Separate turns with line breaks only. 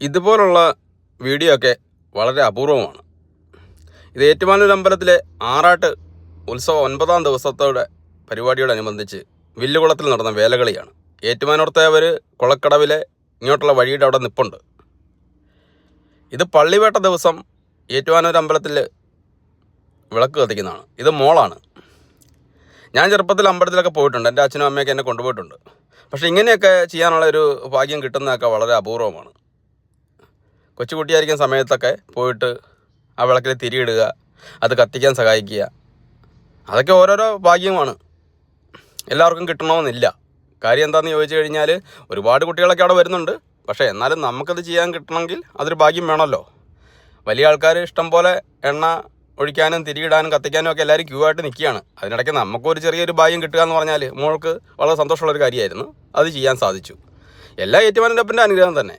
ഇതുപോലുള്ള വീഡിയോ ഒക്കെ വളരെ അപൂർവമാണ്. ഇത് ഏറ്റുമാനൂർ അമ്പലത്തിലെ ആറാട്ട് ഉത്സവം ഒൻപതാം ദിവസത്തോടെ പരിപാടിയോടനുബന്ധിച്ച് വില്ലുകുളത്തിൽ നടന്ന വേലകളിയാണ്. ഏറ്റുമാനൂർത്തേവർ കുളക്കടവിലെ ഇങ്ങോട്ടുള്ള വഴിയുടെ അവിടെ നിപ്പുണ്ട്. ഇത് പള്ളിവേട്ട ദിവസം ഏറ്റുമാനൂർ അമ്പലത്തിൽ വിളക്ക് കത്തിക്കുന്നതാണ്. ഇത് മോളാണ്. ഞാൻ ചെറുപ്പത്തിൽ അമ്പലത്തിലൊക്കെ പോയിട്ടുണ്ട്. എന്റെ അച്ഛനും അമ്മയൊക്കെ എന്നെ കൊണ്ടുപോയിട്ടുണ്ട്. പക്ഷേ ഇങ്ങനെയൊക്കെ ചെയ്യാനുള്ള ഒരു ഭാഗ്യം കിട്ടുന്നതൊക്കെ വളരെ അപൂർവമാണ്. കൊച്ചുകുട്ടിയായിരിക്കുന്ന സമയത്തൊക്കെ പോയിട്ട് ആ വിളക്കിൽ തിരിയിടുക അത് കത്തിക്കാൻ സഹായിക്കുക. അതൊക്കെ ഓരോരോ ഭാഗ്യമാണ്. എല്ലാവർക്കും കിട്ടണമെന്നില്ല. കാര്യം എന്താണെന്ന് ചോദിച്ചു കഴിഞ്ഞാൽ ഒരുപാട് കുട്ടികളൊക്കെ അവിടെ വരുന്നുണ്ട്. പക്ഷേ എന്നാലും നമുക്കത് ചെയ്യാൻ കിട്ടണമെങ്കിൽ അതൊരു ഭാഗ്യം വേണമല്ലോ. വലിയ ആൾക്കാർ ഇഷ്ടം പോലെ എണ്ണ ഒഴിക്കാനും തിരിയിടാനും കത്തിക്കാനും ഒക്കെ എല്ലാവരും ക്യൂ ആയിട്ട് നിൽക്കുകയാണ്. അതിനിടയ്ക്ക് നമുക്കൊരു ചെറിയൊരു ഭാഗ്യം കിട്ടുക എന്ന് പറഞ്ഞാൽ മോൾക്ക് വളരെ സന്തോഷമുള്ളൊരു കാര്യമായിരുന്നു. അത് ചെയ്യാൻ സാധിച്ചു. എല്ലാ ഏറ്റുമാനൂരപ്പന്റെ അനുഗ്രഹം തന്നെ.